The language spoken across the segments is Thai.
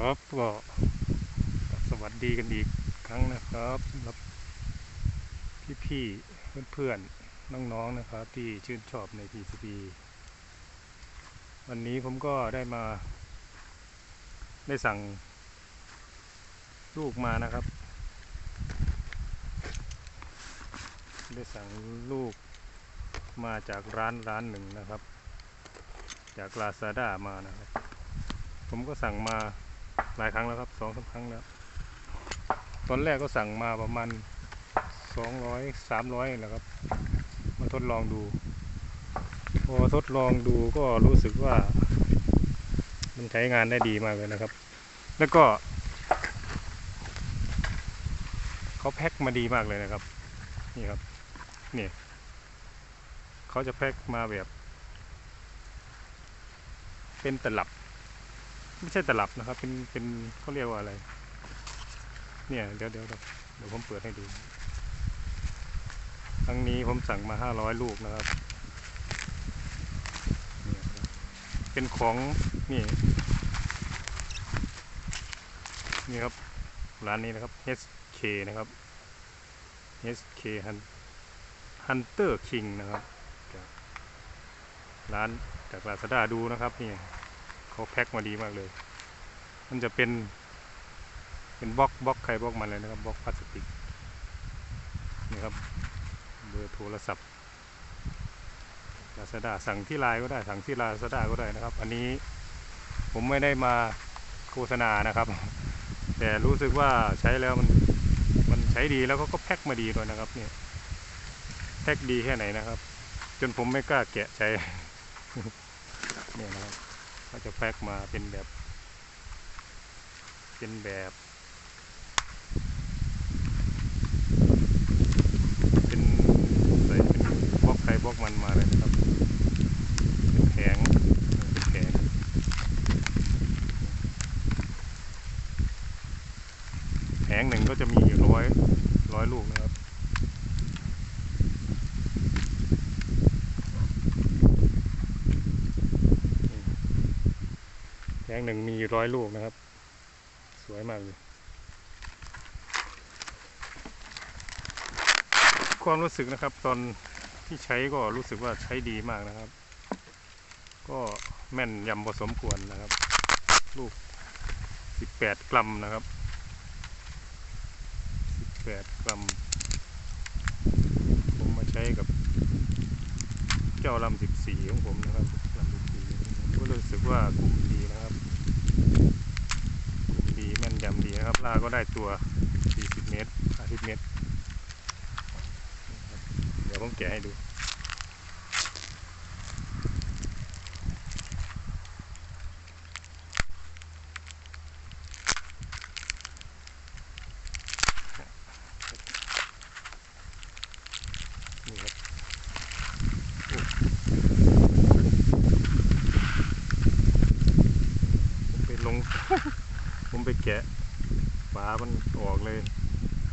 ครับก็สวัสดีกันอีกครั้งนะครับสำหรับพี่ๆเพื่อนๆน้องๆนะครับ ที่ชื่นชอบใน PCB วันนี้ผมก็ได้มา ได้สั่งลูกมานะครับ ได้สั่งลูกมาจากร้านร้านหนึ่งนะครับ จากลาซาด้ามานะครับ ผมก็สั่งมา หลายครั้งแล้วครับสองสามครั้งแล้ว ตอนแรกก็สั่งมาประมาณสองร้อยสามร้อยแหละครับ มาทดลองดู พอทดลองดูก็รู้สึกว่า มันใช้งานได้ดีมากเลยนะครับ แล้วก็เขาแพ็คมาดีมากเลยนะครับ นี่ครับ นี่เขาจะแพ็คมาแบบ เป็นตลับ ไม่ใช่ตลับนะครับ เป็นเป็นเขาเรียกว่าอะไร เนี่ยเดี๋ยวเดี๋ยวเดี๋ยวผมเปิดให้ดู ครั้งนี้ผมสั่งมาห้าร้อยลูกนะครับ เป็นของนี่ นี่ครับ ร้านนี้นะครับ HK นะครับ HK Hunter King นะครับ ร้านจากลาซาด้าดูนะครับนี่ เขาแพ็คมาดีมากเลย มันจะเป็น เป็นบล็อกบล็อกใครบล็อกมันเลยนะครับบล็อกพลาสติกนี่ครับเบอร์โทรศัพท์ลาซาด้าสั่งที่ไลน์ก็ได้สั่งที่ลาซาด้าก็ได้นะครับ อันนี้ผมไม่ได้มาโฆษณานะครับ แต่รู้สึกว่าใช้แล้วมันมันใช้ดีแล้วก็ก็แพ็คมาดีด้วยนะครับเนี่ยแพ็คดีแค่ไหนนะครับ จนผมไม่กล้าแกะใช้เนี่ยนะครับ ก็จะแพ็กมาเป็นแบบ เป็นแบบ เป็นใส่เป็นบล็อกไครบล็อกมันมาเลยนะครับ เป็นแผงเป็นแผงแผงหนึ่งก็จะมีอยู่ร้อยร้อยลูกนะครับ แผ งหนึ่งมีร้อยลูกนะครับ สวยมากเลย ความรู้สึกนะครับ ตอนที่ใช้ก็รู้สึกว่าใช้ดีมากนะครับ ก็แม่นยำพอสมควรนะครับ ลูก 18 กรัมนะครับ 18 กรัม ผมมาใช้กับ เจ้าลำ14 ของผมนะครับลำ14ก็รู้สึกว่ากลุ่มดีนะครับ กลุ่มดีแม่นยำดีนะครับ ลาก็ได้ตัว 40 เมตร 50 เมตร เดี๋ยวผมแกะให้ดูผมไปแกะ ฝามันออกเลย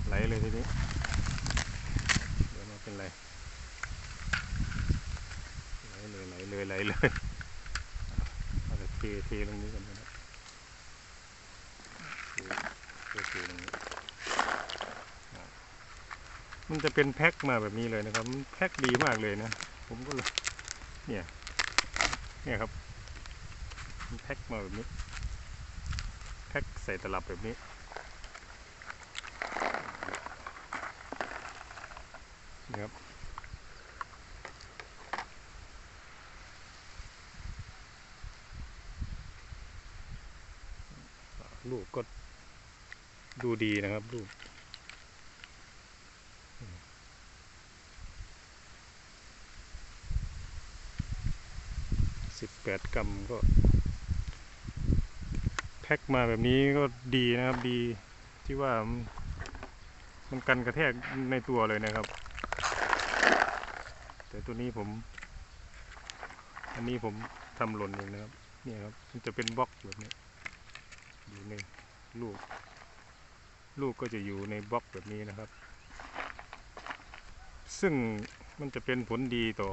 ไหลเลยทีนี้ เดี๋ยวมาเป็นไร ไหลเลยไหลเลยไหลเลยเอาแต่เทเทตรงนี้กันนะเทเทเทตรงนี้ มันจะเป็นแพ็คมาแบบนี้เลยนะครับ แพ็คดีมากเลยนะ ผมก็เลยเนี่ย เนี่ยครับแพ็คมาแบบนี้แพ็คใส่ตลับแบบนี้ นะครับลูกก็ดูดีนะครับลูกสิบแปดกรัมก็ แพ็คมาแบบนี้ก็ดีนะครับดีที่ว่ามันกันกระแทกในตัวเลยนะครับ ตัวนี้ผม อันนี้ผมทำหล่นเองนะครับ เนี่ยครับ มันจะเป็นบล็อกแบบนี้ อยู่ในลูก ลูกก็จะอยู่ในบล็อกแบบนี้นะครับ ซึ่งมันจะเป็นผลดีต่อ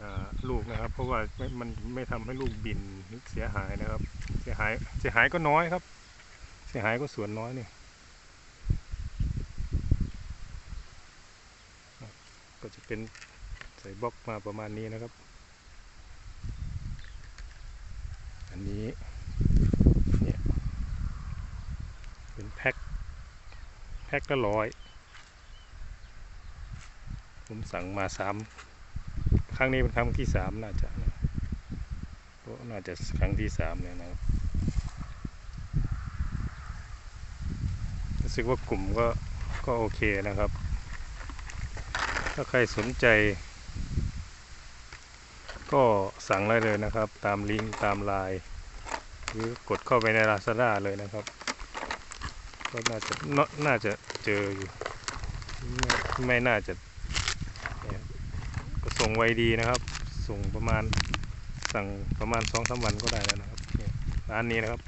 อลูกนะครับ เพราะว่ามันไม่ทำให้ลูกบินเสียหายนะครับ เสียหายเสียหายก็น้อยครับ เสียหายก็ส่วนน้อยนี่ ก็จะเป็นใส่บล็อกมาประมาณนี้นะครับ อันนี้เนี่ยเป็นแพ็คแพ็คละร้อยผมสั่งมาสามครั้งนี้เป็นครั้งที่สามน่าจะเพราะน่าจะครั้งที่สามเนี่ยนะครับรู้สึกว่ากลุ่มก็ก็โอเคนะครับ ถ้าใครสนใจ ก็สั่งได้เลยนะครับ ตามลิงก์ตามไลน์หรือกดเข้าไปใน Lazada เลยนะครับ ก็น่าจะนน่าจะเจออยู่ไม่ไม่น่าจะก็ส่งไวดีนะครับ ส่งประมาณสั่งประมาณสองสามวันก็ได้แล้วนะครับร้านนี้นะครับ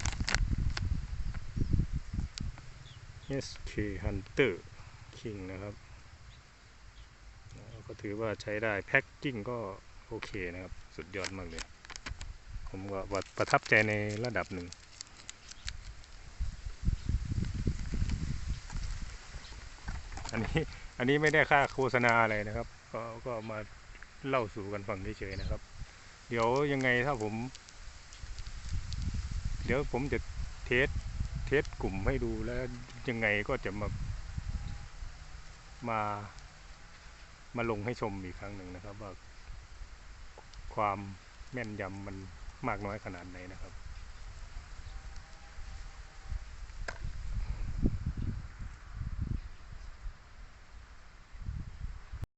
SK Hunter King นะครับ ก็ถือว่าใช้ได้แพ็กกิ้งก็โอเคนะครับ สุดยอดมากเลย ผมก็ประทับใจในระดับหนึ่งอันนี้อันนี้ไม่ได้ค่าโฆษณาอะไรนะครับ ก็ก็มาเล่าสู่กันฟังเฉยๆนะครับ เดี๋ยวยังไงถ้าผม เดี๋ยวผมจะเทสเทสกลุ่มให้ดูแล้วยังไงก็จะมามา มาลงให้ชมอีกครั้งหนึ่งนะครับ ว่าความแม่นยำมันมากน้อยขนาดไหนนะครับ